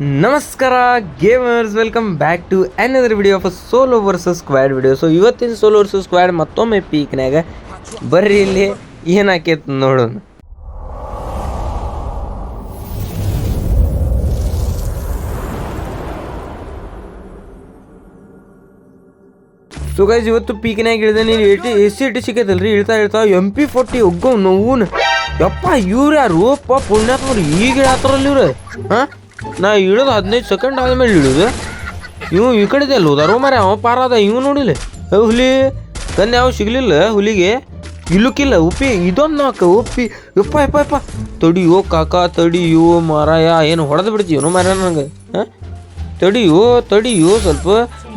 ನಮಸ್ಕಾರ gamers welcome back to another video of solo versus squad video so ಇವತ್ತಿನ solo versus squad ಮತ್ತೊಮ್ಮೆ ಪೀಕ್ನ್ಯಾಗ ಬರ್ರಿ ಇಲ್ಲಿ, ಏನಾಕೈತೆ ನೋಡೋಣ. ಸೊ ಗೈಸ್ ಇವತ್ತು ಪೀಕ್ನ್ಯಾಗ ಇಳಿದ ನೀನು ಏಟಿ ಎಸ್ ಸಿ ಟಿ ಸಿಕ್ಕೈತಲ್ರಿ ಇಳ್ತಾ ಇಳ್ತಾ ಎಂ ಪಿ ಫೋರ್ಟಿ ಒಗ್ಗೋ ನೋವುನ್ ಯಪ್ಪ, ಇವ್ರು ಯಾರು? ಅಪ್ಪ ಪುಣ್ಯಾತ್ಮರು ಈಗ ಇಳತ್ತಾರಲ್ಲ ಇವ್ರು. ಹಾಂ? ನಾ ಇಳಿದು ಹದಿನೈದು ಸೆಕೆಂಡ್ ಆದಮೇಲೆ ಇಳಿದು ಇವು ಈ ಕಡೆ ಅಲ್ಲ ಹೋದಾರೋ ಮರ ಅವ ಪಾರಾದ ಇವು ನೋಡಿಲ್ಲ. ಹುಲಿ ತಂದೆ ಯಾವ ಸಿಗ್ಲಿಲ್ಲ, ಹುಲಿಗೆ? ಇಲ್ಲಕ್ಕಿಲ್ಲ, ಉಪ್ಪಿ, ಇದೊಂದು ನಾಲ್ಕು ಉಪ್ಪಿ. ಯಪ್ಪ ಯಪ್ಪ ಯಪ್ಪ. ತಡಿಯೋ ಕಾಕ, ತಡಿಯೋ ಮಾರಾಯ, ಏನು ಹೊಡೆದು ಬಿಡ್ತೀವನು ಮಾರ ನನಗೆ ತಡಿಯೋ ತಡಿಯೋ ಸ್ವಲ್ಪ.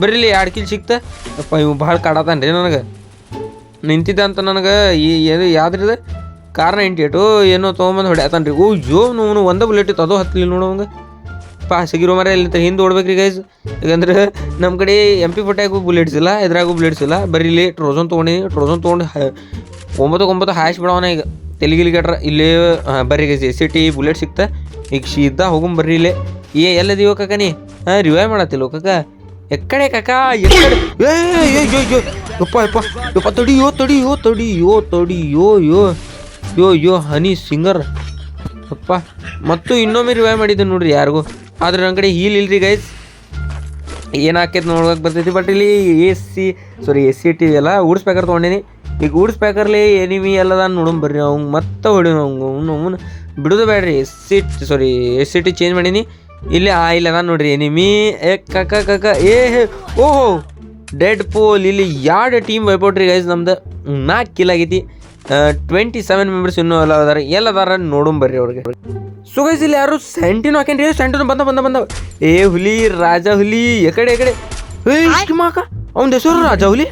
ಬರೀಲಿ ಎರಡು ಕಿಲ್ ಸಿಕ್ತ. ಅಪ್ಪ ಇವು ಭಾಳ ಕಾಡತಾನ್ರಿ ನನಗೆ. ನಿಂತಿದ್ದ ಅಂತ ನನಗೆ ಈ ಏನು ಯಾವ್ದ್ರಿದ? ಕಾರಣ ಇಂಟಿಯೇಟು ಏನೋ ತೊಗೊಂಬಂದು ಹೊಡ್ಯಾತಾನ್ರಿ. ಓ, ಜೋ ನೋನು ಒಂದೇ ಬುಲೆಟ್ ಇತ್ತು, ಅದು ನೋಡು ನೋಡುವಂಗೆ ಪಾ, ಸಿಗಿರೋ ಮರ ಇಲ್ಲಿ ಹಿಂದೆ ಓಡ್ಬೇಕ್ರಿ ಗೈಸ್ ಯಾಕಂದ್ರೆ ನಮ್ಮ ಕಡೆ ಎಂ ಪಿ ಫೋಟ್ಯಾಗೂ ಬುಲೆಟ್ಸ್ ಇಲ್ಲ ಇದ್ರಾಗೂ ಬುಲೆಟ್ಸ್ ಇಲ್ಲ ಬರೀ ಇಲ್ಲಿ ಟ್ರೋಸನ್ ತೊಗೊಂಡಿ ಟ್ರೋಸನ್ ತೊಗೊಂಡು ಒಂಬತ್ತು ಒಂಬತ್ತು ಹಾಯ್ಸ್ ಬಿಡವನ ಈಗ. ತೆಲಿಗಿಲಿ ಕಟ್ರ, ಇಲ್ಲೇ ಬರ್ರಿ guys A C T bullet ಸಿಕ್ತ ಈಗ ಸೀದಾ ಹೋಗಂ ಬರ್ರಿ ಇಲ್ಲಿ. ಏ ಎಲ್ಲದೀವ ನೀ? ಹಾಂ ರಿವೈವ್ ಮಾಡತ್ತಿಲ್ಲ ಕಾಕ? ಎಕ್ಕಡೆ ಕಾಕ, ಎಕ್ಕಡೆ. ಏ ಯೋ ಯಪ್ಪ ಯಪ್ಪ ಯಪ್ಪ, ತಡಿಯೋ ತಡಿಯೋ ತಡಿಯೋ ತಡಿಯೋ, ಯೋ ಯೋ ಯೋ, ಹನಿ ಸಿಂಗರ್. ಅಪ್ಪ ಮತ್ತು ಇನ್ನೊಮ್ಮೆ ರಿವೈವ್ ಮಾಡಿದ್ದೆ ನೋಡ್ರಿ ಯಾರಿಗೂ. ಆದ್ರೆ ನನ್ನ ಕಡೆ ಹೀಲ್ ಇಲ್ರಿ ಗೈಸ್ ಏನು ಹಾಕೈತೆ ನೋಡೋಕೆ ಬರ್ತೈತಿ ಬಟ್ ಇಲ್ಲಿ A C sorry S C T ಎಲ್ಲ ಊಡ್ಸ್ ಪ್ಯಾಕರ್ ತೊಗೊಂಡೀನಿ. ಈಗ ಊಡ್ಸ್ ಪ್ಯಾಕರ್ಲಿ ಎನಿಮಿ ಎಲ್ಲದ ನೋಡೋಣ ಬರ್ರಿ, ಅವ್ನು ಮತ್ತೆ ಹೊಡಿ ಅವ್ನು ಬಿಡೋದು ಬೇಡ್ರಿ S C sorry S C T change ಮಾಡೀನಿ. ಇಲ್ಲಿ, ಆ, ಇಲ್ಲ ಅದ ನೋಡ್ರಿ ಎನಿಮಿ ಏ ಕಕ ಕಕ ಏ ಓಹೋ ಡೆಡ್ ಪೋಲ್ ಇಲ್ಲಿ ಎರಡು ಟೀಮ್ ವೈಪೌಟ್ರಿ ಗೈಸ್ ನಮ್ದು? ನಾಲ್ಕು ಕಿಲ್ ಆಗೈತಿ. ಟ್ವೆಂಟಿ ಸೆವೆನ್ ಮೆಂಬರ್ಸ್ ಇನ್ನೂ ಎಲ್ಲ ಅದಾರ ಎಲ್ಲ ಅದಾರ ನೋಡೋಣ ಬರ್ರಿ ಅವ್ರಿಗೆ. ಸೊ ಗೈಸ್ ಇಲ್ಲಿ ಯಾರು ಸೆಂಟಿನೋ ಹಾಕೇನ್ರಿ? ಸೆಂಟಿನೋ ಬಂದ ಬಂದ ಬಂದ. ಏ ಹುಲಿ ರಾಜ ಹುಲಿ ಎಕಡೆ ಎಕಡೆ ಮಾಕ ಅವ್ನ ಹೆಸರು ರಾಜ ಹುಲಿ?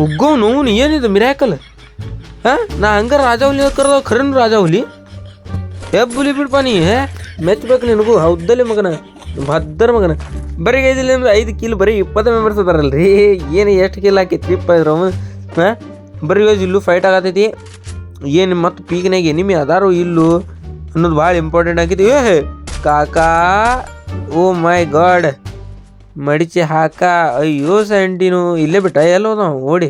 ಅವ್ನು ಏನಿದು ಮಿರಾಕಲ್ ಹಾ? ನಾ ಹಂಗ ರಾಜ ಹುಲಿ ಕರೆದ ಖರನ್ ರಾಜ ಹುಲಿ? ಎಬ್ ಹುಲಿ ಬಿಡ್ಪ ನೀ ಹೇ? ಮೆಚ್ಚಬೇಕು ನಿನಗೂ ಹೌದಲ್ಲಿ ಮಗನ ಭದ್ರ ಮಗನ. ಬರೀ ಐದಿಲ್ಲ ಐದು ಕಿಲ್ ಬರೀ ಇಪ್ಪತ್ತು ಮೆಂಬರ್ಸ್ ಅದಾರಲ್ರಿ ಏನು ಎಷ್ಟು ಕಿಲ್ ಹಾಕೈತಿ ಇಪ್ಪ ಹಾಂ? ಬರೀ ಗೈಸ್ ಇಲ್ಲೂ ಫೈಟ್ ಆಗತೈತಿ ಏನು ಮತ್ತು ಪೀಕ್ನಾಗ ಎನಿಮಿ ಅದಾರು ಇಲ್ಲೂ ಅನ್ನೋದು ಭಾಳ ಇಂಪಾರ್ಟೆಂಟ್ ಆಗೈತಿ ಏ ಕಾಕಾ, ಓ ಮೈ ಗಾಡ್, ಮಡಿಚಿ ಹಾಕ. ಅಯ್ಯೋ, ಸೆಂಟಿನು, ಇಲ್ಲೇ ಬಿಟ್ಟ, ಎಲ್ಲೋ ನಾವು ಓಡಿ.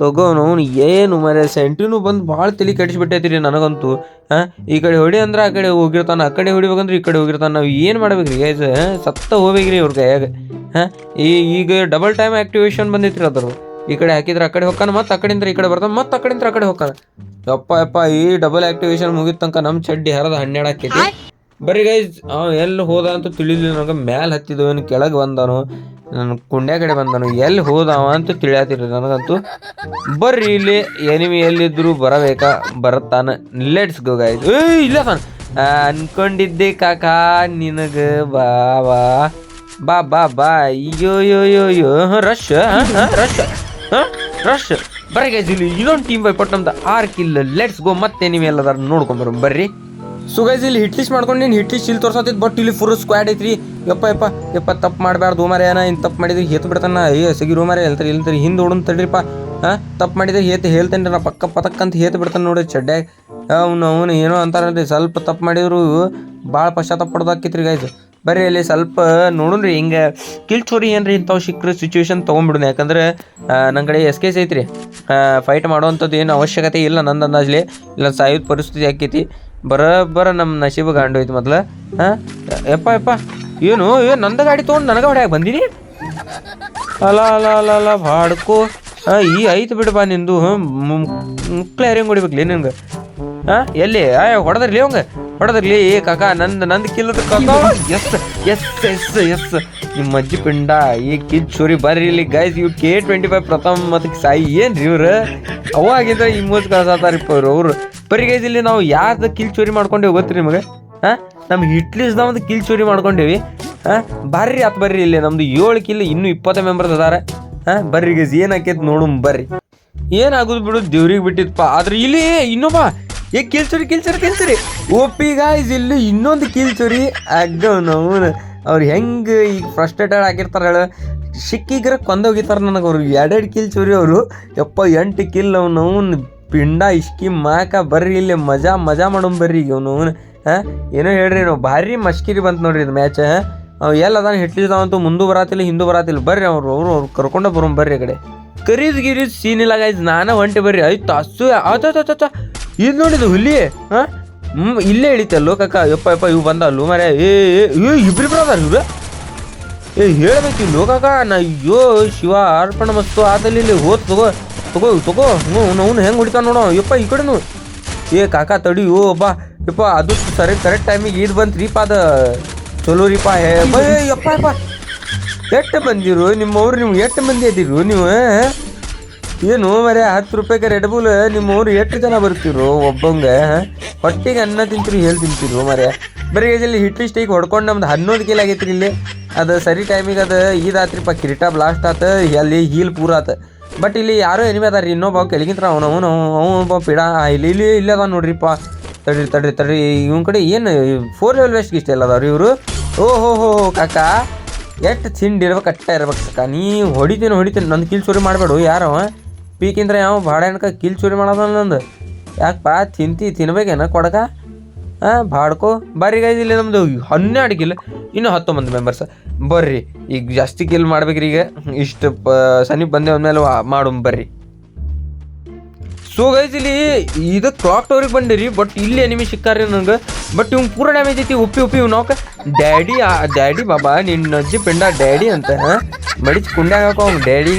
ತಗೋನು ಏನು ಮರೆ ಸೆಂಟಿನೂ ಬಂದು ಭಾಳ ತಲೆ ಕೆಡಿಸ್ಬಿಟ್ಟೈತಿ ರೀ ನನಗಂತೂ. ಹಾಂ ಈ ಕಡೆ ಹೊಡಿ ಅಂದ್ರೆ ಆ ಕಡೆ ಹೋಗಿರ್ತಾನೆ, ಆ ಕಡೆ ಹೊಡಿಬೇಕಂದ್ರೆ ಈ ಕಡೆ ಹೋಗಿರ್ತಾನೆ. ನಾವು ಏನು ಮಾಡ್ಬೇಕ್ರಿ ಗೈಸ್ ಸತ್ತ ಹೋಗ್ಬೇಕ್ರಿ ಇವ್ರ ಕೈಯಾಗ. ಹಾಂ ಈಗ ಡಬಲ್ ಟೈಮ್ ಆಕ್ಟಿವೇಶನ್ ಬಂದೈತ್ರಿ ಅದ್ರ ಈ ಕಡೆ ಹಾಕಿದ್ರೆ ಆ ಕಡೆ ಹೋಗ್ಕಾನ ಮತ್ತೆ ಆ ಕಡೆಯಿಂದ ಈ ಕಡೆ ಬರ್ತಾನ ಮತ್ತೆ ಆ ಕಡೆಯಿಂದ ಆ ಕಡೆ ಹೋಗ್ತಾನ. ಯಪ್ಪ ಯಪ್ಪ ಈ ಡಬಲ್ ಆಕ್ಟಿವೇಶನ್ ಮುಗಿದ ತನಕ ನಮ್ಮ ಚಡ್ಡಿ ಹರದ ಹನ್ನೆರಡು ಆಕೈತಿ ಬರ್ರಿ ಗೈಸ್ ಅವ ಎಲ್ಲಿ ಹೋದ ಅಂತ ತಿಳಿಲಿಲ್ಲ ನನಗೆ ಮ್ಯಾಲೆ ಹತ್ತಿದವನು ಕೆಳಗೆ ಬಂದನು ನನ್ನ ಕುಂಡ್ಯ ಕಡೆ ಬಂದನು ಎಲ್ಲಿ ಹೋದವ ಅಂತ ತಿಳಿಯತ್ತಿರ ನನಗಂತೂ. ಬರ್ರಿ ಇಲ್ಲಿ ಎನಿಮಿ ಎಲ್ಲಿದ್ರು ಬರಬೇಕಾ? ಬರುತ್ತಾನ. ಲೆಟ್ಸ್ ಗೋ ಗೈಸ್ ಏ ಇಲ್ಲ ಸನ್ ಅನ್ಕೊಂಡಿದ್ದೆ ಕಾಕಾ ನಿನಗ ಬಾ ಬಾ ಬಾ ಬಾ. ಬಾ ಅಯ್ಯೋ ಯೋ ಯೋ ಯೋ ರಶ್ ರಶ್ ರಶ್ ಬರ್ರಿ ಗೈಸ್ ಇಲ್ಲಿ ಇನ್ನೊಂದು ಟೀಮ್ ಬೈಪಟ್ ನಮ್ದು ಆರ್ ಕಿಲ್ ಲೆಟ್ಸ್ ಗೋ ಮತ್ತೆ ನೀವು ಎಲ್ಲದಾರ ನೋಡ್ಕೊಂಬರು ಬರ್ರಿ. ಸೊ ಗೈಸ್ ಇಲ್ಲಿ ಹಿಟ್ ಲಿಸ್ಟ್ ಮಾಡ್ಕೊಂಡು ನೀನು ಹಿಟ್ ಲಿಸ್ಟ್ ಇಲ್ಲಿ ತೋರ್ಸತ್ತಿದ್ ಬಟ್ ಇಲ್ಲಿ ಫುಲ್ ಸ್ಕ್ವಾಡ್ ಐತ್ರಿ. ಯಪ್ಪ ಯಪ್ಪ ಯಪ್ಪ, ತಪ್ಪು ಮಾಡಬಾರ್ದು ಮಾರ ಏನ ಇನ್ನು ತಪ್ಪು ಮಾಡಿದ್ರೆ, ಹೇತ್ ಬಿಡ್ತಾನ. ಏ ಸಗಿರು ಮಾರ ಹೇಳ್ತಾರೆ ಇಲ್ತಾರೆ ಹಿಂದೆ ಓಡನ್ ತಡ್ರಿಪ್ಪ. ಹಾಂ? ತಪ್ಪು ಮಾಡಿದ್ರೆ ಹೇತ್ ಹೇಳ್ತೇನೆ ಪಕ್ಕ ಪತಕ್ಕಂತ ಅಂತ ಹೇತ್ ಬಿಡ್ತಾನೆ ನೋಡಿ ಚಡ್ಡ್ಯಾಗ ಅವ್ನು, ಅವನು ಏನೋ ಅಂತಾರಲ್ರಿ, ಸ್ವಲ್ಪ ತಪ್ಪು ಮಾಡಿದ್ರು ಭಾಳ ಪಶ್ಚಾತ್ತಾಪ ಪಡೋದಾಕಿತ್ರಿ ಗೈಸ್ ಬರ್ರಿ ಅಲ್ಲಿ ಸ್ವಲ್ಪ ನೋಡುನ್ರಿ ಹಿಂಗೆ ಕಿಲ್ ಚೋರಿ ಏನ್ರಿ ಇಂಥವು ಸಿಕ್ಕರೆ ಸಿಚುವೇಶನ್ ತೊಗೊಂಡ್ಬಿಡುನು ಯಾಕಂದ್ರೆ ನನ್ನ ಕಡೆ ಎಸ್ ಕೇಸ್ ಐತ್ರಿ. ಫೈಟ್ ಮಾಡೋವಂಥದ್ದು ಏನು ಅವಶ್ಯಕತೆ ಇಲ್ಲ ನಂದು ಅಂದಾಜ್ಲಿ. ಇಲ್ಲ ಸಾಯೋ ಪರಿಸ್ಥಿತಿ ಆಕೈತಿ. ಬರೋಬ್ಬರ ನಮ್ಮ ನಶೀಬ ಗಾಂಡು ಐತಿ ಮೊದ್ಲು. ಹಾಂ ಯಪ್ಪ ಯಪ್ಪ. ಏನು ಏನು ನಂದ ಗಾಡಿ ತೊಗೊಂಡು ನನಗೆ ಹೊಡೆಯಾಗ ಬಂದಿರಿ ಅಲ್ಲ ಅಲ್ಲ ಅಲ್ಲ ಅಲ್ಲ ಬಾಡ್ಕೋ. ಈ ಐತೆ ಬಿಡಪ್ಪ ನಿಂದು. ಮುಕ್ಳೆ ಹೊಡಿಬೇಕು ಹೊಡಿಬೇಕ್ಲಿ ನಿನ್ಗೆ. ಹಾಂ ಎಲ್ಲಿ? ಆಯ್ ಹೊಡೆದ್ರಲಿ ಅವಂಗ? ಹೊಡೆದ್ರಲಿ ಕಾಕ, ನಂದು ನಂದು ಕಿಲ್ಲದ ಎಸ್ ಎಸ್ ಎಸ್ ಎಸ್ ನಿಮ್ಮ ಅಜ್ಜಿ ಪಿಂಡ, ಈ ಕಿಲ್ ಚೂರಿ ಬರ್ರಿ ಇಲ್ಲಿ ಗೈಸ್ ಇವ್ ಕೆ ಟ್ವೆಂಟಿ ಫೈವ್ ಪ್ರಥಮ ಮತ್ತು ಸಾಯಿ. ಏನು ರೀ ಇವ್ರು? ಅವಾಗಿಂದ ಈ ಮೂಸ್ ಕಳ್ಸತ್ತಾರಿಪ್ಪ ಅವ್ರು ಅವ್ರು. ಬರೀ ಗೈಸ್ ಇಲ್ಲಿ ನಾವು ಯಾರ್ದು ಕಿಲ್ ಚೋರಿ ಮಾಡ್ಕೊಂಡೇವಿ ಗೊತ್ತ್ರಿ ನಿಮಗೆ? ಹಾಂ? ನಮ್ಮ ಹಿಟ್ಲಿಸ್ದ ಒಂದು ಕಿಲ್ ಚೋರಿ ಮಾಡ್ಕೊಂಡೇವಿ. ಹಾಂ? ಬರ್ರಿ ಅತ್ ಬರ್ರಿ ಇಲ್ಲಿ, ನಮ್ದು ಏಳು ಕಿಲ್, ಇನ್ನೂ ಇಪ್ಪತ್ತು ಮೆಂಬರ್ಸ್ ಅದಾರ. ಹಾಂ? ಬರ್ರಿ ಗೈಸ್ ಏನಾಕೈತೆ ನೋಡು ಬರ್ರಿ. ಏನಾಗೋದು ಬಿಡು, ದೇವ್ರಿಗೆ ಬಿಟ್ಟಿತ್ತಪ್ಪ ಆದ್ರೆ ಇಲ್ಲಿ, ಇನ್ನೊಬ್ಬ ಏ ಕಿಲ್ಚುರಿ ಕಿಲ್ಚುರಿ ಕಿಲ್ಚುರಿ ಓಪಿ ಗಾಯ್ಸ್ ಇಲ್ಲಿ ಇನ್ನೊಂದು ಕಿಲ್ಚುರಿ ಅಗ್ಗ ನಾವು ಅವ್ರು ಹೆಂಗೆ ಈಗ ಫ್ರಸ್ಟ್ರೇಟೆಡ್ ಆಗಿರ್ತಾರೆ ಹೇಳ. ಸಿಕ್ಕಿಗ್ರ ಕೊಂದೋಗಿತಾರೆ ನನಗೆ ಅವ್ರು. ಎರಡೆರಡು ಕಿಲ್ ಚೂರಿ ಅವರು. ಯಪ್ಪ, ಎಂಟು ಕಿಲ್ ಅವ್ನು ಅವ್ನು ಪಿಂಡ ಇಸ್ಕಿ ಮಾಕ, ಬರ್ರಿ ಇಲ್ಲಿ. ಮಜಾ ಮಜಾ ಮಾಡೋಣ ಬರ್ರಿ ಈಗ ಅವ್ನು ಹಾಂ? ಏನೋ ಹೇಳ್ರಿ ನಾವು. ಭಾರಿ ಮಸ್ಕಿರಿ ಬಂತು ನೋಡ್ರಿ ಇದು ಮ್ಯಾಚ್ ಅವ್ ಎಲ್ಲ ಅದಾನ ಹಿಟ್ಲಿದಾವಂತೂ ಮುಂದೆ ಬರಾತಿಲ್ಲ, ಹಿಂದೂ ಬರಾತಿಲ್ಲ. ಬರ್ರಿ ಅವ್ರು, ಅವರು, ಅವ್ರು ಕರ್ಕೊಂಡು ಬರೋಣ ಬರ್ರಿ ಕಡೆ. ಕರೀದ್ ಗಿರೀದ್ ಸೀನ್ ಇಲ್ಲ ಗಾಯ್ಸ್ ನಾನ ಹೊಂಟಿ ಬರ್ರಿ. ಆಯ್ತು ತಾಸು ಆತ ಇದು ನೋಡಿದು ಹುಲಿ. ಹಾಂ ಹ್ಮ್ ಇಲ್ಲೇ ಇಳಿತಲ್ಲೋ ಕಾಕ ಯಪ್ಪ ಯಪ್ಪ ಇವು ಬಂದಲ್ಲು ಮರೆ ಏ ಇಬ್ರು ಬ್ರದರ್ ಇವ್ರು? ಏ ಹೇಳ್ಬೇಕಿಲ್ಲ ಕಾಕ ನಾ ಅಯ್ಯೋ ಶಿವ ಅರ್ಪಣ ಮಸ್ತು. ಆದಲ್ಲಿ ಇಲ್ಲಿ ಹೋತ್ ತಗೋ ತಗೋ ತಗೋ. ಹ್ಞೂ ಅವ್ನು ಹೆಂಗೆ ಹೊಡಿತಾನ ನೋಡೋ. ಯಪ್ಪ ಈ ಕಡೆನು. ಏ ಕಾಕ ಓ ಬಾ. ಯಪ್ಪ ಅದು ಸರಿ ಕರೆಕ್ಟ್ ಟೈಮಿಗೆ ಇದು ಬಂತು ರೀಪ ಅದ ಚಲೋ ರೀಪ ಏ, ಯಪ್ಪ ಯಪ್ಪ. ಎಷ್ಟು ಬಂದಿರು? ನಿಮ್ಮವ್ರು ನೀವು ಎಷ್ಟು ಮಂದಿ ಅದಿರು ನೀವು? ಏನು ಮರೆ, ಹತ್ತು ರೂಪಾಯಿಗೆ ರೆಡ್ ಬುಲ್ ನಿಮ್ಮವ್ರು ಎಷ್ಟು ಜನ ಬರ್ತಿರು ಒಬ್ಬಂಗೆ? ಹೊಟ್ಟಿಗೆ ಅನ್ನ ತಿಂತೀರಿ, ಹೇಳಿ ತಿಂತಿರು ಮರೆ. ಬರೀ ಇಲ್ಲಿ ಹಿಟ್ ಸ್ಟೈಕ್ ಹೊಡ್ಕೊಂಡು ನಮ್ದು ಹನ್ನೊಂದು ಕಿಲ್ ಆಗೈತ್ರಿ ಇಲ್ಲಿ. ಅದು ಸರಿ ಟೈಮಿಗೆ ಅದು ಇದಾತ್ರಿಪ್ಪ ಕಿರೀಟ ಬ್ಲಾಸ್ಟ್ ಆತ, ಅಲ್ಲಿ ಹೀಲ್ ಪೂರ ಆತ. ಬಟ್ ಇಲ್ಲಿ ಯಾರೋ ಎನಿಮೆ ಅದಾರ ಇನ್ನೊಬ್ಬ ಕೆಳಗಿಂತ್ರ ಅವನು ಅವನು ಅವನು ಪಿಡ. ಇಲ್ಲಿ ಇಲ್ಲಿ ಇಲ್ಲಿ ಅದ ನೋಡ್ರಿಪ್ಪ ತಡ್ರಿ ತಡ್ರಿ ತಡ್ರಿ, ಇವನ್ ಕಡೆ ಏನು ಫೋರ್ ಲೆವೆಲ್ ವೆಸ್ಟ್ ಇಷ್ಟ ಎಲ್ಲ ಅದಾವ್ರಿ ಇವರು? ಓ ಹೋ ಹೋ, ಕಾಕ. ಎಷ್ಟು ತಿಂಡಿ ಇರ್ಬೇಕು ಅಟ್ಟ ಇರ್ಬೇಕು ಸಕ ನೀ ಹೊಡಿತೀನಿ ಹೊಡಿತೀನಿ, ನಂದು ಕಿಲ್ ಚೋರಿ ಮಾಡಬೇಡು, ಯಾರೋ? ಪೀಕಿಂದ್ರೆ ಯಾವ ಭಾಳ ಹೆಣ್ಕ ಕಿಲ್ ಚೋರಿ ಮಾಡೋದ ನಂದು? ಯಾಕಪ್ಪ, ತಿಂತಿ, ತಿನ್ಬೇಕೇನ ಕೊಡಕ? ಹಾಂ ಬಾಡ್ಕೋ ಬರ್ರಿ ಗೈಸ್ ಇಲ್ಲಿ ನಮ್ಮದು ಹನ್ನೆರಡು ಕಿಲ್, ಇನ್ನೂ ಹತ್ತೊಂಬತ್ತು ಮೆಂಬರ್ಸ್ ಬರ್ರಿ, ಈಗ ಜಾಸ್ತಿ ಕಿಲ್ ಮಾಡ್ಬೇಕ್ರಿ ಈಗ. ಇಷ್ಟು, ಪ ಸನಿ ಬಂದೆ ಅಂದಮೇಲೆ ಮಾಡು ಬರ್ರಿ. ಸೊ ಗೈಸ್ ಇದು ಕ್ಲಾಕ್ ಟವರಿಗೆ ಬಂದಿರಿ ಬಟ್ ಇಲ್ಲಿ ಎನಿಮಿ ಸಿಕ್ಕಾರ್ರಿ ನನಗೆ ಬಟ್ ಇವ್ನು ಪೂರ ಡ್ಯಾಮೇಜ್ ಐತಿ, ಉಪ್ಪಿ ಉಪ್ಪಿ ಇವ್ನೋಕ ಡ್ಯಾಡಿ ಡ್ಯಾಡಿ ಬಾಬಾ ನಿನ್ನ ಅಜ್ಜಿ ಪಿಂಡ ಡ್ಯಾಡಿ ಅಂತ ಮಡಿಚ್ ಕುಂಡ್ಯಾಗ ಹಾಕೋ ಡ್ಯಾಡಿ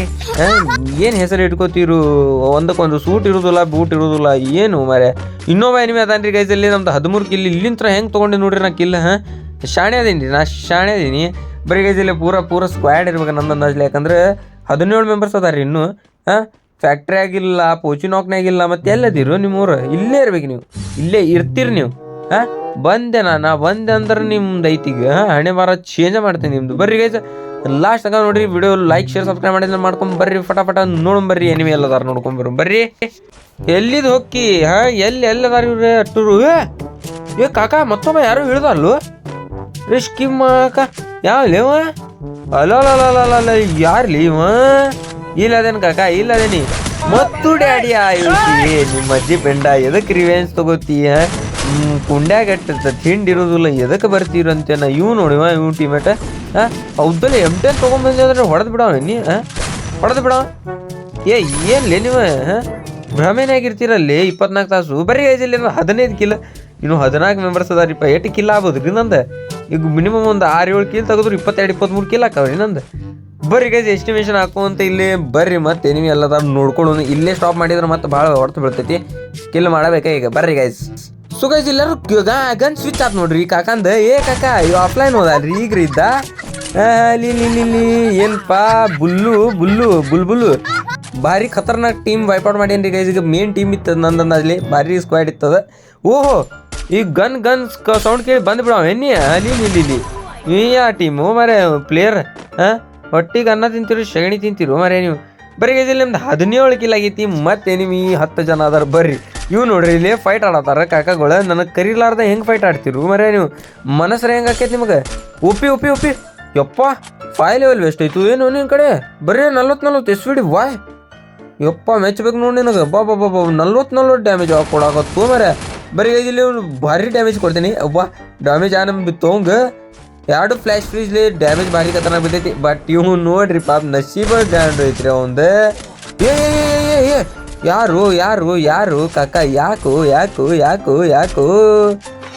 ಏನು ಹೆಸರು ಇಟ್ಕೋತೀರು? ಒಂದಕ್ಕೊಂದು ಸೂಟ್ ಇರೋದಿಲ್ಲ, ಬೂಟ್ ಇರೋದಿಲ್ಲ, ಏನು ಮರೆ ಇನ್ನೊಬ್ಬ ಎನಿಮಿ ಅದಾನ್ರಿ ಗೈಸ್ ಇಲ್ಲಿ ನಮ್ದು ಹದಿಮೂರು ಕಿಲ್, ಇಲ್ಲಿಂತ್ರ ಹೆಂಗೆ ತೊಗೊಂಡೆ ನೋಡ್ರಿ ನಾ ಕಿಲ್ಲ ಹಾಂ? ಶಾಣೆ ಅದೀನಿ ನಾ ಶಾಣೆ ಅದೀನಿ. ಬರೀ ಗೈಸ್ ಇಲ್ಲಿ ಪೂರ ಪೂರ ಸ್ಕ್ವಾಡ್ ಇರ್ಬೇಕು ನಂದು ಅಂದಾಜ್ಲಿ ಯಾಕಂದ್ರೆ ಹದಿನೇಳು ಮೆಂಬರ್ಸ್ ಅದಾರ ಇನ್ನೂ, ಹಾಂ? ಫ್ಯಾಕ್ಟ್ರಿ ಆಗಿಲ್ಲ ಪೋಚಿನಾಕ್ನಾಗಿಲ್ಲ ಮತ್ತೆ ಎಲ್ಲದಿರು ನಿಮ್ಮೂರು? ಇಲ್ಲೇ ಇರ್ಬೇಕು ನೀವು. ಇಲ್ಲೇ ಇರ್ತೀರಿ ನೀವು, ಹಾಂ? ಬಂದೆ ನಾನು, ಬಂದೆ ಅಂದ್ರೆ ನಿಮ್ದು ಐತಿಗ ಹಣೆ ಬಾರ ಚೇಂಜ್ ಮಾಡ್ತೀನಿ ನಿಮ್ದು. ಬರ್ರಿ ಗೈಸ್ ಲಾಸ್ಟ್ ತನಕ ನೋಡ್ರಿ ವಿಡಿಯೋ ಲೈಕ್ ಶೇರ್ ಸಬ್ಸ್ಕ್ರೈಬ್ ಮಾಡಿದ್ರೆ ಮಾಡ್ಕೊಂಡು ಬರ್ರಿ, ಫಟಾಫಟ ನೋಡೋಣ ಬರ್ರಿ ಎನಿಮಿ ಎಲ್ಲದಾರ ನೋಡ್ಕೊಂಡ್ ಬರ್ರಿ ಬರ್ರಿ. ಎಲ್ಲಿದ್ ಹೊಕ್ಕಿ, ಹಾ, ಎಲ್ಲಿ, ಎಲ್ಲದಾರ ಇವ್ರೆ, ಅಟ್ಟರು? ಏ ಕಾಕ, ಮತ್ತೊಮ್ಮೆ ಯಾರು ಇಳ್ದಲ್ಲು ರಿಸ್ಕಿ ಅಕ್ಕ ಯಾವ ಲೇವ ಅಲ್ಲ ಯಾರ್ಲಿ ಇವ? ಇಲ್ಲದೇನ್ ಕಾಕ ಇಲ್ಲದೇನಿ ಮತ್ತು ಡ್ಯಾಡಿ ಆಯುಷಿ ನಿಮ್ಮ ಅಜ್ಜಿ ಬೆಂಡ ಎದಕ್ಕೆ ರಿವೆನ್ಸ್ ತಗೋತೀಯ ಕುಂಡ್ಯಾಗ ಎಟ್ಟಿರ್ತೈತಿ ತಿಂಡಿ ಇರೋದಿಲ್ಲ. ಎದಕ್ಕೆ ಬರ್ತೀರಂತೆ ನಾ ಇವ್ ನೋಡಿವ ಇವ್ ಟೀಮೇಟ. ಹಾಂ ಹೌದಲ್ಲ ಎಂ ಟೆನ್ ತೊಗೊಂಬಂದಿ ಅಂದ್ರೆ ಹೊಡೆದು ಬಿಡವ ನೀ ಹೊಡೆದು ಬಿಡವ? ಏ, ಏನ್ಲೇ ನೀವು ಹಾಂ ಭ್ರಮೇನಾಗಿರ್ತೀರಲ್ಲಿ ಇಪ್ಪತ್ನಾಲ್ಕು ತಾಸು. ಬರೀ ಏಜಲ್ಲಿ ಹದಿನೈದು ಕಿಲ. ಇನ್ನು ಹದಿನಾಲ್ಕು ಮೆಂಬರ್ಸ್ ಅದಾರಿಪ್ಪ ಎಷ್ಟು ಕಿಲ್ಲ ಆಗ್ಬೋದು ರೀ ನಂದು? ಈಗ ಮಿನಿಮಮ್ ಒಂದು ಆರು ಏಳು ಕಿಲ್ ತೆಗೆದ್ರು ಇಪ್ಪತ್ತೆರಡು ಇಪ್ಪತ್ತ್ಮೂರು ಕಿಲ್ ಹಾಕವ್ರಿ ನಂದು. ಬರ್ರಿ ಗೈಸ್ ಎಸ್ಟಿಮೇಷನ್ ಹಾಕುವಂತ ಇಲ್ಲಿ ಬರ್ರಿ ಮತ್ತೆ ನೀವು ಎಲ್ಲದ ನೋಡ್ಕೊಂಡು, ಇಲ್ಲೇ ಸ್ಟಾಪ್ ಮಾಡಿದ್ರೆ ಮತ್ತೆ ಭಾಳ ಹೊಡ್ತು ಬೀಳ್ತೈತಿ ಕಿಲ್ ಮಾಡಬೇಕಾ ಈಗ. ಬರ್ರಿ ಗೈಸ್ ಸೊ ಗೈಸ್ ಎಲ್ಲರೂ ಗನ್ ಸ್ವಿಚ್ ಆತ್ ನೋಡ್ರಿ ಕಾಕಂದ. ಏ ಕಾಕ ಇವ್ ಆಫ್ಲೈನ್ ಹೋದಲ್ರಿ ಈಗ ಇದ್ದ? ಅಲ್ಲಿ ಲಿ ಲಿ ಲಿ ಲಿ ಏನಪ್ಪಾ ಬುಲ್ಲು ಬುಲ್ಲು ಬುಲ್ ಬುಲ್ಲು ಭಾರಿ ಖತರ್ನಾಕ್ ಟೀಮ್ ವೈಪೌಟ್ ಮಾಡೇನ್ರಿ ಗೈಸ್ ಈಗ ಮೇನ್ ಟೀಮ್ ಇತ್ತದ ನಂದಂದಲ್ಲಿ ಭಾರಿ ಸ್ಕ್ವಾಡ್ ಇತ್ತದ. ಓಹೋ, ಈ ಗನ್ ಗನ್ ಸೌಂಡ್ ಕೇಳಿ ಬಂದು ಬಿಡವ ಎನ್ನಿ ಅಲ್ಲಿ ಇಲ್ಲಿ ಇಲ್ಲಿ ಯಾ ಟೀಮು ಮರೆ ಪ್ಲೇಯರ್ ಹಾಂ ಹೊಟ್ಟಿಗೆ ಅನ್ನ ತಿಂತೀರು ಶಗಣಿ ತಿಂತೀರು ಮರೆ ನೀವು. ಬರೀ ಗೈಸ್ ಇಲ್ಲಿ ನಿಮ್ದು ಹದಿನೇಳು ಕಿಲ್ ಆಗೈತಿ ಮತ್ತೆ ಈ ಹತ್ತು ಜನ ಅದಾರ ಬರ್ರಿ. ಇವ್ ನೋಡ್ರಿ ಇಲ್ಲಿ ಫೈಟ್ ಆಡತ್ತಾರ ಕಾಕಗಳು. ನನಗೆ ಕರಿಲಾರ್ದ ಹೆಂಗೆ ಫೈಟ್ ಆಡ್ತಿರು? ಮರೆ ನೀವು ಮನಸ್ಸರ ಹೆಂಗೆ ಆಕೈತಿ ನಿಮಗೆ? ಉಪ್ಪಿ ಉಪ್ಪಿ ಉಪ್ಪಿ. ಯಪ್ಪ ಫೈ ಲೆವೆಲ್ ವೆಸ್ಟ್ ಆಯ್ತು. ಏನು ನಿನ್ನ ಕಡೆ? ಬರೀ ನಲ್ವತ್ತು ನಲ್ವತ್ತು ಎಸ್ ಬಿಡಿ ವಾಯ್ ಯಪ್ಪ ಮೆಚ್ಚಬೇಕು ನೋಡಿ ನಿನಗೆ. ಬಾ ಬಾ ಬಾ ನಲ್ವತ್ತು ನಲ್ವತ್ತು ಡ್ಯಾಮೇಜ್ ಕೊಡಾಕತ್ತು ಮರೆ ಬರೀ ಇಲ್ಲಿ ಭಾರಿ ಡ್ಯಾಮೇಜ್ ಕೊಡ್ತೀನಿ. ಅವ್ವ ಡ್ಯಾಮೇಜ್ ಆ ನಮ್ಗೆ ತೊಂಗ ಎರಡು ಫ್ಲ್ಯಾಶ್ ಫ್ರೀಜ್ಲಿ ಡ್ಯಾಮೇಜ್ ಭಾರಿ ಕತನ ಬಿದ್ದೈತಿ. ಬಟ್ ಇವ್ ನೋಡ್ರಿ ಪಾಪ ನಸೀಬ ಗ್ಯಾಂಡ್ ಐತ್ರಿ ಅವಂದು. ಏ, ಏ, ಏ, ಏ, ಯಾರು ಯಾರು ಯಾರು, ಕಾಕ, ಯಾಕು ಯಾಕು ಯಾಕು ಯಾಕು?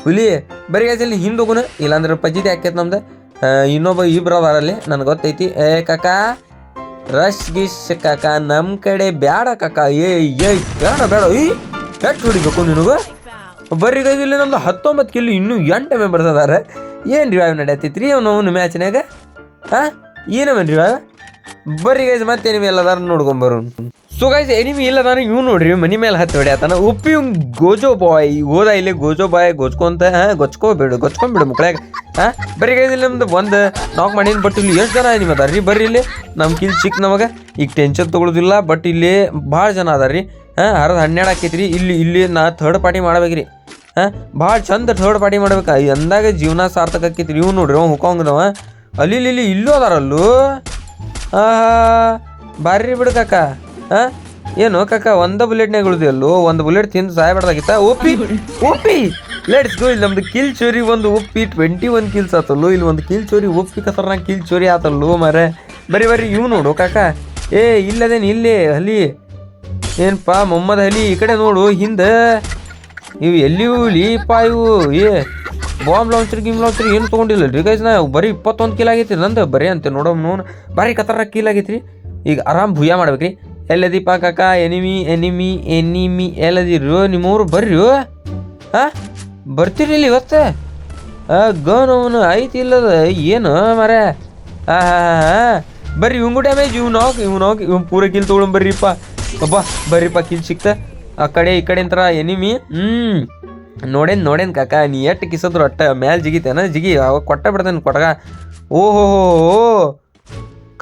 ಹುಲಿ, ಬರೀ ಇಲ್ಲಿ ಹಿಂದೆ ಹೋಗುನು ಇಲ್ಲಾಂದ್ರೆ ಪಜಿತಿ ಹಾಕೈತೆ ನಮ್ದು. ಇನ್ನೊಬ್ಬ ಇಬ್ರು ಬರಲ್ಲಿ ನನಗೆ ಗೊತ್ತೈತಿ. ಏ, ಕಾಕ ರಶ್ ಗಿಶ್, ಕಾಕ ನಮ್ಮ ಕಡೆ ಬ್ಯಾಡ, ಕಾಕ. ಏ ಏ ಬೇಡ ಬೇಡ ಈ ಎಷ್ಟು ಹೊಡಿಬೇಕು ನಿನಗೆ? ಬರೀ ಇಲ್ಲಿ ನಮ್ದು ಹತ್ತೊಂಬತ್ತು ಕಿಲ್ ಇನ್ನೂ ಎಂಟು ಮೆಂಬರ್ಸ್ ಅದಾರ. ಏನು ರಿವೈವ್ ರೀ ಅವನು ಮ್ಯಾಚ್ನಾಗ ಹಾಂ ಏನವನ್ ರಿವೈವ್ ಬರ್ರಿ ಗೈಸ್ ಮತ್ತೆ ನೀವು ಎಲ್ಲದಾರ ನೋಡ್ಕೊಂಬರು ಸೊ ಗೈಸ್ ಎನಿಮಿ ಇಲ್ಲ ನಾನು ಇವ್ ನೋಡ್ರಿ ಮನಿ ಮೇಲೆ ಹತ್ತಿ ಹೊಡ್ಯಾತಾನ ಉಪ್ಪಿ ಗೋಜೋ ಬಾಯ್, ಹೋದ ಇಲ್ಲಿ ಗೋಜೋ ಬಾಯ್ ಗೊಚ್ಕೊಂತ ಹಾಂ ಗೊಚ್ಕೋಬೇಡು ಗೊಚ್ಕೊಂಬಿಡು ಮುಕ್ಳಾಗ. ಹಾಂ ಬರೀ ಗೈಸ್ ಇಲ್ಲಿ ನಮ್ದು ಒಂದು ನಾಕ್ ಮಾಡೀನಿ ಬಟ್ ಇಲ್ಲಿ ಎಷ್ಟು ಜನ ನಿಮ್ಮ ಅದಾರ ರೀ ಬರ್ರಿ ಇಲ್ಲಿ. ನಮ್ಮ ಕಿಲ್ ಚಿಕ್ ನಮಗೆ. ಈಗ ಟೆನ್ಷನ್ ತೊಗೊಳೋದಿಲ್ಲ ಬಟ್ ಇಲ್ಲಿ ಭಾಳ ಜನ ಅದಾರ ರೀ ಹಾಂ ಅರ್ಧ ಹನ್ನೆರಡು ಹಾಕೈತ್ರಿ ಇಲ್ಲಿ ಇಲ್ಲಿ ನಾ ಥರ್ಡ್ ಪಾರ್ಟಿ ಮಾಡ್ಬೇಕ್ರಿ. ಹಾಂ, ಭಾಳ ಚಂದ ಥರ್ಡ್ ಪಾರ್ಟಿ ಮಾಡ್ಬೇಕು. ಅಂದಾಗ ಜೀವನ ಸಾರ್ಥಕ ಆಕೈತ್ರಿ. ಇವ್ ನೋಡ್ರಿ ಅವ್ ಹುಕ್ಕಂಗನವ ಅಲ್ಲಿ, ಇಲ್ಲಿ ಇಲ್ಲಿ ಅದಾರಲ್ಲೂ ಆ ಬಾರಿ ಬಿಡು ಹಾಂ ಏನು, ಕಾಕ, ಒಂದ ಬುಲೆಟ್ನಾಗ ಉಳಿದೆಯಲ್ಲೋ ಒಂದು ಬುಲೆಟ್ ತಿಂದು ಸಾಯಬಾರ್ದಾಗಿತ್ತ ಉಪ್ಪಿ ಉಪ್ಪಿ! ಲೆಟ್ಸ್ ಗೋ ಇಲ್ಲಿ ನಮ್ದು ಕಿಲ್ ಚೋರಿ ಒಂದು ಉಪ್ಪಿ ಟ್ವೆಂಟಿ ಒನ್ ಕಿಲ್ಸ್ ಆತಲ್ಲೋ? ಇಲ್ಲಿ ಒಂದು ಕಿಲ್ ಚೋರಿ ಉಪ್ಪಿ ಖತರ್ನಾಕ್ ಕಿಲ್ ಚೋರಿ ಆತಲ್ಲೋ ಮರೆ ಬರಿ ಬರಿ ಇವ್ ನೋಡು, ಕಾಕ. ಏ, ಇಲ್ಲದೇನು ಇಲ್ಲಿ, ಹಲಿ. ಏನಪ್ಪ ಮೊಹಮ್ಮದ್ ಹಲಿ, ಈ ಕಡೆ ನೋಡು, ಹಿಂದೆ. ಇವು ಎಲ್ಲಿಯೂ ಲೀಪ ಇವು? ಏ, ಬಾಂಬ್ ಲಾಂಚರ್ ಗಿಮ್ ಲಾಂಚರ್ ಏನು ತೊಗೊಂಡಿಲ್ಲ ರೀ ಗೈಸ್ ನಾ ಬರೀ ಇಪ್ಪತ್ತೊಂದು ಕಿಲ್ ಆಗೈತಿ ನಂದು, ಬರೀ ಅಂತ ನೋಡೋಮ್ ನೋನ್ ಬರೀ ಕತರ ಕಿಲ್ ಆಗೈತ್ರಿ. ಈಗ ಆರಾಮ್ ಭುಯ್ಯ ಮಾಡ್ಬೇಕ್ರಿ. ಎಲ್ಲದೀಪ ಕಾಕ, ಎನಿಮಿ ಎನಿಮಿ ಎನಿಮಿ ಎಲ್ಲದಿರು ನಿಮ್ಮೂರು ಬರ್ರಿ, ಹಾ. ಬರ್ತೀರಿ ಇಲ್ಲಿ ಇವತ್ತು? ಗನ್ ಅವನು ಐತಿ ಇಲ್ಲದ, ಏನು ಮರ ಹಾ ಹಾ ಹಾ. ಬರ್ರಿ ಇವಂಗು ಡ್ಯಾಮೇಜ್ ಇವ್ ನೋಕ್ ಇವ್ ನೋಕ್ ಇವ್ ಪೂರ ಕಿಲ್ ತೊಗೊಂಡ್ ಬರ್ರಿಪ್ಪ. ಅಬ್ಬ ಬರ್ರಿಪ್ಪ, ಕಿಲ್ ಸಿಕ್ತ. ಆ ಕಡೆ, ಈ ಕಡೆ ಅಂತರ, ಎನಿಮಿ. ಹ್ಞೂ ನೋಡೇನ್ ನೋಡೇನ್ ಕಾಕ, ನೀ ಎಟ್ಟು ಕಿಸದ್ರು ಅಟ್ಟ, ಮ್ಯಾಲ್ ಜಿಗಿತೇನ? ಜಿಗಿ, ಅವಾಗ ಕೊಟ್ಟ ಬಿಡ್ತೇನೆ ಕೊಟ್ಗ ಓಹೋ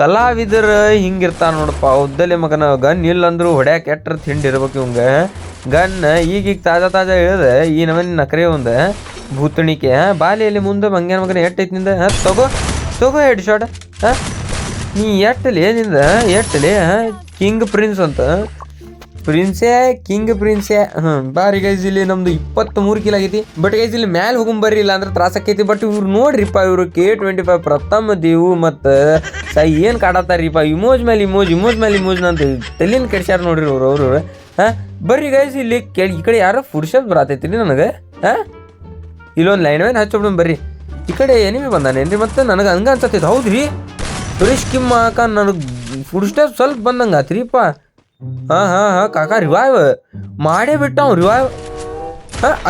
ಕಲಾವಿದರ ಹಿಂಗಿರ್ತಾನ ನೋಡಪ್ಪ. ಉದ್ದಲೆ ಮಗನ ಗನ್ ಇಲ್ಲ ಅಂದ್ರು ಹೊಡ್ಯಾಕ ಎಟ್ರ ತಿಂಡಿ ಇರ್ಬೇಕು ಇವಂಗ. ಗನ್ ಈಗೀಗ ತಾಜಾ ತಾಜಾ ಇಳಿದ ಈ ನಮನಿ ನಕರೆ ಒಂದು ಭೂತಣಿಕೆ. ಬಾಲಿಯಲ್ಲಿ ಮುಂದೆ ಮಂಗ್ಯಾನ ಮಗನ ಎಟ್ಟೈತಿ ನಿಂದ? ತಗೋ ತಗೋ ಹೆಡ್ ಶಾಟ್ ಹಾ, ನೀ ಎಟ್ಟಲಿ ನಿಂದ? ಎಟ್ಟಲಿ? ಕಿಂಗ್ ಪ್ರಿನ್ಸ್ ಅಂತ. ಪ್ರಿನ್ಸೇ ಕಿಂಗ್ ಪ್ರಿನ್ಸೇ ಹ್ಮ್. ಬಾರಿ ಗೈಸ್ ಇಲ್ಲಿ ನಮ್ದು ಇಪ್ಪತ್ತ್ ಮೂರು ಕಿಲೋ ಆಗೈತಿ. ಬಟ್ ಗೈಸ್ ಇಲ್ಲಿ ಮ್ಯಾಲ್ ಹೋಗಂ ಬರ್ರಿ ಇಲ್ಲ ಅಂದ್ರೆ ತ್ರಾಸ ಆಕೈತಿ. ಬಟ್ ಇವ್ರು ನೋಡ್ರಿಪ್ಪ, ಇವ್ರು ಕೆ ಟ್ವೆಂಟಿ ಫೈವ್ ಪ್ರಥಮ ದೇವು ಮತ್ತು ಸೈ ಏನು ಕಾಡತ್ತಾರೀಪ್ಪ. ಇಮೋಜ್ ಮೇಲೆ ಇಮೋಜ್ ಇಮೋಜ್ ಮೇಲೆ ಇಮೋಜ್ ನಂತ ತಲೆನ ಕೆಡ್ಸ್ಯಾರ ನೋಡ್ರಿ ಅವ್ರು ಅವ್ರು. ಹಾ? ಬರ್ರಿ ಗೈಸ್ ಇಲ್ಲಿ ಕೆ, ಈ ಕಡೆ ಯಾರೋ ಫುರ್ಷತ್ ಬರತೈತಿ ನನಗೆ. ಹಾ? ಇಲ್ಲೊಂದು ಲೈನ್ ವೈನ್ ಹಚ್ಚಿಬಿಡೋಣ ಬರ್ರಿ. ಈ ಕಡೆ ಎನಿಮಿ ಬಂದಾನೇನ್ರಿ ಮತ್ತೆ? ನನಗೆ ಹಂಗೆ ಅನ್ಸತ್ತೈತೆ. ಹೌದ್ರಿ? ಸುರೇಶ್ ಕಿಮ್ಮ ಹಾಕ ನನಗೆ ಫುಡ್ ಸ್ಟೆಪ್ ಸ್ವಲ್ಪ ಬಂದಂಗೆ ಆತ್ರಿಪ್ಪ ಹಾ ಹಾ ಹಾ, ಕಾಕ ರಿವೈವ್ ಮಾಡೇ ಬಿಟ್ಟ ಅವ್ನು ರಿವೈವ್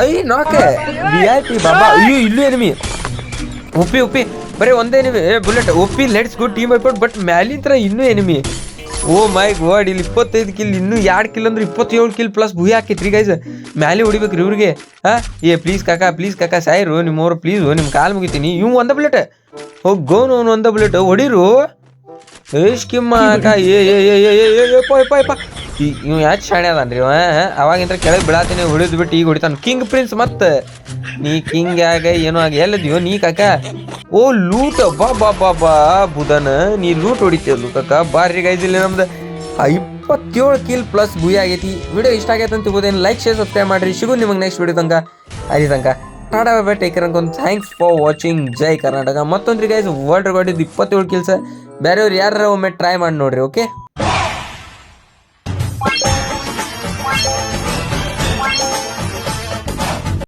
ಐ, ನಾಕೆ? ವಿ ಐ ಪಿ ಬಾಬಾ, ಅಯ್ಯೋ, ಇಲ್ಲೂ ಎನಿಮಿ ಉಪ್ಪಿ ಉಪ್ಪಿ. ಬರೀ ಒಂದೇ ಎನಿಮಿ ಏ ಬುಲೆಟ್ ಉಪ್ಪಿ ಲೆಟ್ಸ್ ಗುಡ್ ಟೀಮ್ ಐಪೋಟ್ ಬಟ್ ಮ್ಯಾಲಿಂತ್ರ ಇನ್ನೂ ಎನಿಮಿ ಓ ಮೈ ಗಾಡ್ ಇಲ್ಲಿ ಇಪ್ಪತ್ತೈದು ಕಿಲ್ ಇನ್ನೂ ಎರಡು ಕಿಲ್ ಅಂದ್ರೆ ಇಪ್ಪತ್ತೇಳು ಕಿಲ್ ಪ್ಲಸ್ ಭೂಯಿ ಹಾಕಿತ್ರಿ ಗೈಸ್ ಮ್ಯಾಲೆ ಹೊಡಿಬೇಕ್ರಿ ಇವ್ರಿಗೆ. ಹಾ, ಏ ಪ್ಲೀಸ್ ಕಾಕ ಪ್ಲೀಸ್ ಕಾಕ, ಸಾಯಿರು, ನಿಮ್ಮವ್ರು ಪ್ಲೀಸು ನಿಮ್ಮ ಕಾಲು ಮುಗಿತೀನಿ. ಇವ್ ಒಂದ ಬುಲೆಟ್ ಹೋಗಿ ಗೋನು ಅವ್ನು ಒಂದ ಬುಲೆಟ್ ಹೊಡಿರು. ಏಶ್ ಕಿಮ್ಮ ಅಕ್ಕ ಏ ಏ ಏ ಏ ಏ ಇವ್ ಯಾಕೆ ಶಾಣೆ ಅದಾನ್ರಿ ಅವ ಅವಾಗಿಂತ ಕೆಳಗೆ ಬಿಡಾತೀನಿ ಹೊಡಿದ್ ಬಿಟ್ಟು ಈಗ ಹೊಡಿತಾನ. ಕಿಂಗ್ ಪ್ರಿನ್ಸ್ ಮತ್ತೆ. ನೀ ಕಿಂಗ್ ಆಗ, ಏನೋ ಆಗ, ಎಲ್ಲದ್ಯೋ ನೀ ಕಾಕ? ಓ, ಲೂಟ್, ಬಾ ಬಾ ಬಾ ಬಾ, ಬುಧನ. ನೀ ಲೂಟ್ ಹೊಡಿತೀಯಲ್ಲ ಕಾಕ ಬಾರಿ ಗೈಸ್ ಇಲ್ಲಿ ನಮ್ದು ಇಪ್ಪತ್ತೇಳು ಕಿಲ್ ಪ್ಲಸ್ ಗುಯಿ ಆಗೈತಿ. ವಿಡಿಯೋ ಇಷ್ಟ ಆಗೈತೆ ಅಂತ ಲೈಕ್ ಶೇರ್ ಸಬ್ಸ್ಕ್ರೈಬ್ ಮಾಡ್ರಿ. ಸಿಗು ನಿಮಗೆ ನೆಕ್ಸ್ಟ್ ವಿಡಿಯೋ ತನಕ. ಅಲ್ಲಿ ತನಕ. ಟಾಟಾ ಬೈ ಬೈ ಟೇಕ್ ಅನ್ಕೊಂಡು ಥ್ಯಾಂಕ್ಸ್ ಫಾರ್ ವಾಚಿಂಗ್ ಜೈ ಕರ್ನಾಟಕ. ಮತ್ತೊಂದ್ರಿ ಗೈಸ್ ವರ್ಲ್ಡ್ ರೆಕಾರ್ಡ್ ಇದು ಇಪ್ಪತ್ತೇಳು ಕಿಲ್ಸ ಬೇರೆಯವ್ರು ಯಾರು ಒಮ್ಮೆ ಟ್ರೈ ಮಾಡಿ ನೋಡ್ರಿ ಓಕೆ